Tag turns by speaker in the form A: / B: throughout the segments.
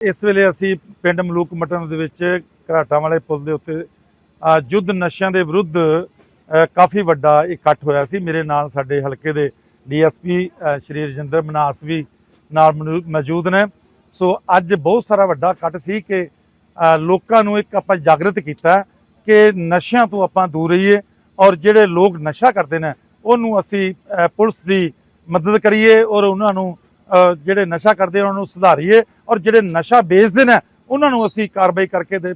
A: ਇਸ ਵੇਲੇ ਅਸੀਂ ਪਿੰਡ ਮਲੂਕ ਮਟਨ ਦੇ ਵਿੱਚ ਘਰਾਟਾਂ ਵਾਲੇ ਪੁਲ ਦੇ ਉੱਤੇ ਅ, ਯੁੱਧ ਨਸ਼ਿਆਂ ਦੇ ਵਿਰੁੱਧ ਕਾਫੀ ਵੱਡਾ ਇਕੱਠ ਹੋਇਆ ਸੀ। ਮੇਰੇ ਨਾਲ ਸਾਡੇ ਹਲਕੇ ਦੇ ਡੀਐਸਪੀ ਸ਼੍ਰੀ ਰਜਿੰਦਰ ਮਨਾਸ ਵੀ ਨਾਲ ਮਨੂ- ਮੌਜੂਦ ਨੇ। ਸੋ ਅੱਜ ਬਹੁਤ ਸਾਰਾ ਵੱਡਾ ਇਕੱਠ ਸੀ ਕਿ ਲੋਕਾਂ ਨੂੰ ਇੱਕ ਆਪਾਂ ਜਾਗਰਤ ਕੀਤਾ ਕਿ ਨਸ਼ਿਆਂ ਤੋਂ ਆਪਾਂ ਦੂਰ ਰਹੀਏ ਔਰ ਜਿਹੜੇ ਲੋਕ ਨਸ਼ਾ ਕਰਦੇ ਨੇ ਉਹਨੂੰ ਅਸੀਂ ਪੁਲਿਸ ਦੀ ਮਦਦ ਕਰੀਏ ਔਰ ਉਹਨਾਂ ਨੂੰ ਜਿਹੜੇ ਨਸ਼ਾ ਕਰਦੇ ਉਹਨਾਂ ਨੂੰ ਸੁਧਾਰੀਏ ਔਰ ਜਿਹੜੇ ਨਸ਼ਾ ਵੇਚਦੇ ਨੇ, ਉਹਨਾਂ ਨੂੰ ਅਸੀਂ ਕਾਰਵਾਈ ਕਰਕੇ ਦੇ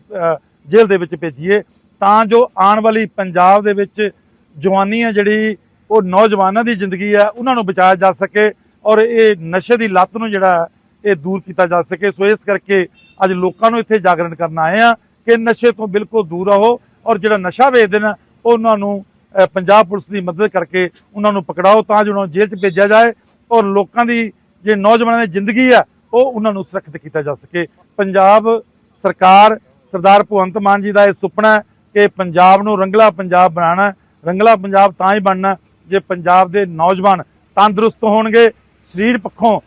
A: ਜੇਲ੍ਹ ਦੇ ਵਿੱਚ ਭੇਜੀਏ। ਤਾਂ ਜੋ ਆਉਣ ਵਾਲੀ ਪੰਜਾਬ ਦੇ ਵਿੱਚ ਜਵਾਨੀ ਹੈ ਜਿਹੜੀ, ਉਹ ਨੌਜਵਾਨਾਂ ਦੀ ਜ਼ਿੰਦਗੀ ਹੈ ਉਹਨਾਂ ਨੂੰ ਬਚਾਇਆ ਜਾ ਸਕੇ ਔਰ ਇਹ ਨਸ਼ੇ ਦੀ ਲੱਤ ਨੂੰ ਜਿਹੜਾ, ਇਹ ਦੂਰ ਕੀਤਾ ਜਾ ਸਕੇ। ਸੋ ਇਸ ਕਰਕੇ ਅੱਜ ਲੋਕਾਂ ਨੂੰ ਇੱਥੇ ਜਾਗਰਣ ਕਰਨ ਆਏ ਆ ਕਿ ਨਸ਼ੇ ਤੋਂ ਬਿਲਕੁਲ ਦੂਰ ਰਹੋ ਔਰ ਜਿਹੜਾ ਨਸ਼ਾ ਵੇਚਦੇ ਨੇ, ਉਹਨਾਂ ਨੂੰ ਪੰਜਾਬ ਪੁਲਿਸ ਦੀ ਮਦਦ ਕਰਕੇ ਉਹਨਾਂ ਨੂੰ ਪਕੜਾਓ ਤਾਂ ਜੋ ਉਹਨਾਂ ਨੂੰ ਜੇਲ੍ਹ 'ਚ ਭੇਜਿਆ ਜਾਏ ਔਰ ਲੋਕਾਂ ਦੀ ਜੇ ਨੌਜਵਾਨਾਂ ਦੀ ਜ਼ਿੰਦਗੀ ਆ, ਉਹ ਉਹਨਾਂ ਨੂੰ ਸੁਰੱਖਿਅਤ ਕੀਤਾ ਜਾ ਸਕੇ। ਪੰਜਾਬ ਸਰਕਾਰ, ਸਰਦਾਰ ਭਗਵੰਤ ਮਾਨ ਜੀ ਦਾ ਇਹ ਸੁਪਨਾ ਕਿ ਪੰਜਾਬ ਨੂੰ ਰੰਗਲਾ ਪੰਜਾਬ ਬਣਾਉਣਾ ਰੰਗਲਾ ਪੰਜਾਬ ਤਾਂ ਹੀ ਬਣਨਾ ਜੇ ਪੰਜਾਬ ਦੇ ਨੌਜਵਾਨ ਤੰਦਰੁਸਤ ਹੋਣਗੇ, ਸਰੀਰ ਪੱਖੋਂ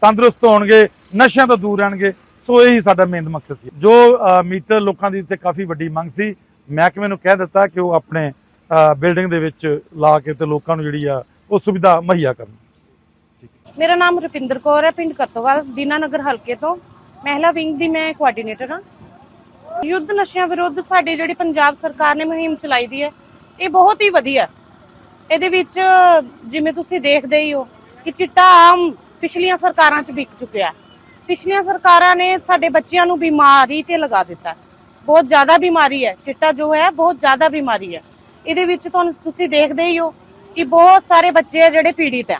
A: ਤੰਦਰੁਸਤ ਹੋਣਗੇ, ਨਸ਼ਿਆਂ ਤੋਂ ਦੂਰ ਰਹਿਣਗੇ। ਸੋ ਇਹੀ ਸਾਡਾ ਮੇਨ ਮਕਸਦ ਸੀ। ਜੋ ਮੀਟਰ ਲੋਕਾਂ ਦੀ ਤੇ ਕਾਫੀ ਵੱਡੀ ਮੰਗ ਸੀ ਮਹਿਕਮੇ ਨੂੰ ਕਹਿ ਦਿੱਤਾ ਕਿ ਉਹ ਆਪਣੇ ਬਿਲਡਿੰਗ ਦੇ ਵਿੱਚ ਲਾ ਕੇ ਤੇ ਲੋਕਾਂ ਨੂੰ ਜਿਹੜੀ ਆ, ਉਹ ਸੁਵਿਧਾ ਮੁਹੱਈਆ ਕਰਨ।
B: ਮੇਰਾ ਨਾਮ ਰੁਪਿੰਦਰ ਕੌਰ ਹੈ, ਪਿੰਡ ਕੱਤੋਵਾਲ ਦੀਨਾਨਗਰ ਹਲਕੇ ਤੋਂ। ਮਹਿਲਾ ਵਿੰਗ ਦੀ ਮੈਂ ਕੋਆਰਡੀਨੇਟਰ ਹਾਂ। ਯੁੱਧ ਨਸ਼ਿਆਂ ਵਿਰੁੱਧ ਸਾਡੀ ਜਿਹੜੀ ਪੰਜਾਬ ਸਰਕਾਰ ਨੇ ਮੁਹਿੰਮ ਚਲਾਈ ਦੀ ਹੈ, ਇਹ ਬਹੁਤ ਹੀ ਵਧੀਆ। ਇਹਦੇ ਵਿੱਚ ਜਿਵੇਂ ਤੁਸੀਂ ਦੇਖਦੇ ਹੀ ਹੋ ਕਿ ਚਿੱਟਾ ਆਮ ਪਿਛਲੀਆਂ ਸਰਕਾਰਾਂ 'ਚ ਵਿਕ ਚੁੱਕਿਆ ਪਿਛਲੀਆਂ ਸਰਕਾਰਾਂ ਨੇ ਸਾਡੇ ਬੱਚਿਆਂ ਨੂੰ ਬਿਮਾਰੀ ਤੇ ਲਗਾ ਦਿੱਤਾ। ਬਹੁਤ ਜ਼ਿਆਦਾ ਬਿਮਾਰੀ ਹੈ। ਚਿੱਟਾ ਜੋ ਹੈ, ਬਹੁਤ ਜ਼ਿਆਦਾ ਬਿਮਾਰੀ ਹੈ। ਇਹਦੇ ਵਿੱਚ ਤੁਹਾਨੂੰ ਤੁਸੀਂ ਦੇਖਦੇ ਹੀ ਹੋ ਕਿ ਬਹੁਤ ਸਾਰੇ ਬੱਚੇ ਆ ਜਿਹੜੇ ਪੀੜਿਤ ਹੈ।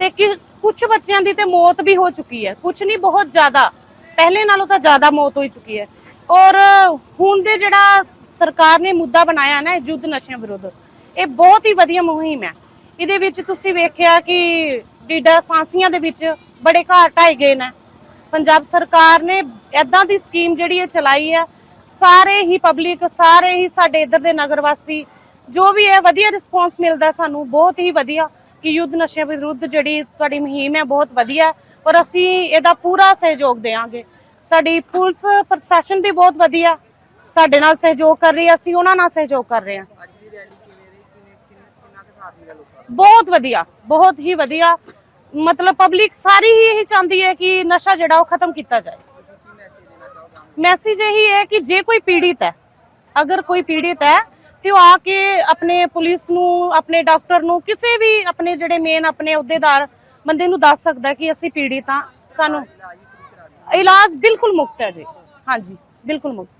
B: ਤੇ ਕੁਝ ਬੱਚਿਆਂ ਦੀ ਤੇ ਮੌਤ ਵੀ ਹੋ ਚੁੱਕੀ ਹੈ। ਕੁਝ ਨਹੀਂ, ਬਹੁਤ ਜ਼ਿਆਦਾ। ਪਹਿਲੇ ਨਾਲੋਂ ਤਾਂ ਜ਼ਿਆਦਾ ਮੌਤ ਹੋ ਚੁੱਕੀ ਹੈ। ਔਰ ਹੁਣ ਦੇ ਜਿਹੜਾ ਸਰਕਾਰ ਨੇ ਮੁੱਦਾ ਬਣਾਇਆ ਨਾ, ਇਹ ਯੁੱਧ ਨਸ਼ਿਆਂ ਵਿਰੁੱਧ, ਇਹ ਬਹੁਤ ਹੀ ਵਧੀਆ ਮੁਹਿੰਮ ਹੈ। ਇਹਦੇ ਵਿੱਚ ਤੁਸੀਂ ਵੇਖਿਆ ਕਿ ਡੀਡਾ ਸਾਂਸੀਆਂ ਦੇ ਵਿੱਚ ਬੜੇ ਘਰ ਢਾਏ ਗਏ ਨੇ। ਪੰਜਾਬ ਸਰਕਾਰ ਨੇ ਐਦਾਂ ਦੀ ਸਕੀਮ ਜਿਹੜੀ ਇਹ ਚਲਾਈ ਹੈ, ਸਾਰੇ ਹੀ ਪਬਲਿਕ, ਸਾਰੇ ਹੀ ਸਾਡੇ ਇੱਧਰ ਦੇ ਨਗਰ ਵਾਸੀ, ਜੋ ਵੀ ਹੈ ਵਧੀਆ ਰਿਸਪੌਂਸ ਮਿਲਦਾ ਸਾਨੂੰ, ਬਹੁਤ ਹੀ ਵਧੀਆ। ਕਿ ਯੁੱਧ ਨਸ਼ਿਆਂ ਵਿਰੁੱਧ ਜਿਹੜੀ ਤੁਹਾਡੀ ਮੁਹਿੰਮ ਹੈ ਬਹੁਤ ਵਧੀਆ ਔਰ ਅਸੀਂ ਇਹਦਾ ਪੂਰਾ ਸਹਿਯੋਗ ਦੇਵਾਂਗੇ। ਸਾਡੀ ਪੁਲਿਸ ਪ੍ਰਸ਼ਾਸਨ ਵੀ ਬਹੁਤ ਵਧੀਆ ਸਾਡੇ ਨਾਲ ਸਹਿਯੋਗ ਕਰ ਰਹੀ ਹੈ, ਅਸੀਂ ਉਹਨਾਂ ਨਾਲ ਸਹਿਯੋਗ ਕਰ ਰਹੇ ਹਾਂ। ਬਹੁਤ ਵਧੀਆ, ਬਹੁਤ ਹੀ ਵਧੀਆ। ਮਤਲਬ ਪਬਲਿਕ ਸਾਰੀ ਹੀ ਇਹੀ ਚਾਹੁੰਦੀ ਹੈ ਕਿ ਨਸ਼ਾ ਜਿਹੜਾ ਉਹ ਖਤਮ ਕੀਤਾ ਜਾਏ।
C: ਮੈਸੇਜ ਦੇਣਾ
B: ਇਹੀ ਹੈ ਕਿ ਜੇ ਕੋਈ ਪੀੜਿਤ ਹੈ, ਅਗਰ ਕੋਈ ਪੀੜਿਤ ਹੈ ਤੇ ਉਹ ਆ ਕੇ ਆਪਣੇ ਪੁਲਿਸ ਨੂੰ, ਆਪਣੇ ਡਾਕਟਰ ਨੂੰ, ਕਿਸੇ ਵੀ ਆਪਣੇ ਜਿਹੜੇ ਮੇਨ ਆਪਣੇ ਅਹੁਦੇਦਾਰ ਬੰਦੇ ਨੂੰ ਦੱਸ ਸਕਦਾ ਕਿ ਅਸੀਂ ਪੀੜਿਤ ਹਾਂ ਸਾਨੂੰ।
C: ਇਲਾਜ
B: ਇਲਾਜ ਬਿਲਕੁਲ ਮੁਫਤ ਹੈ ਜੀ। ਹਾਂਜੀ, ਬਿਲਕੁਲ ਮੁਫਤ।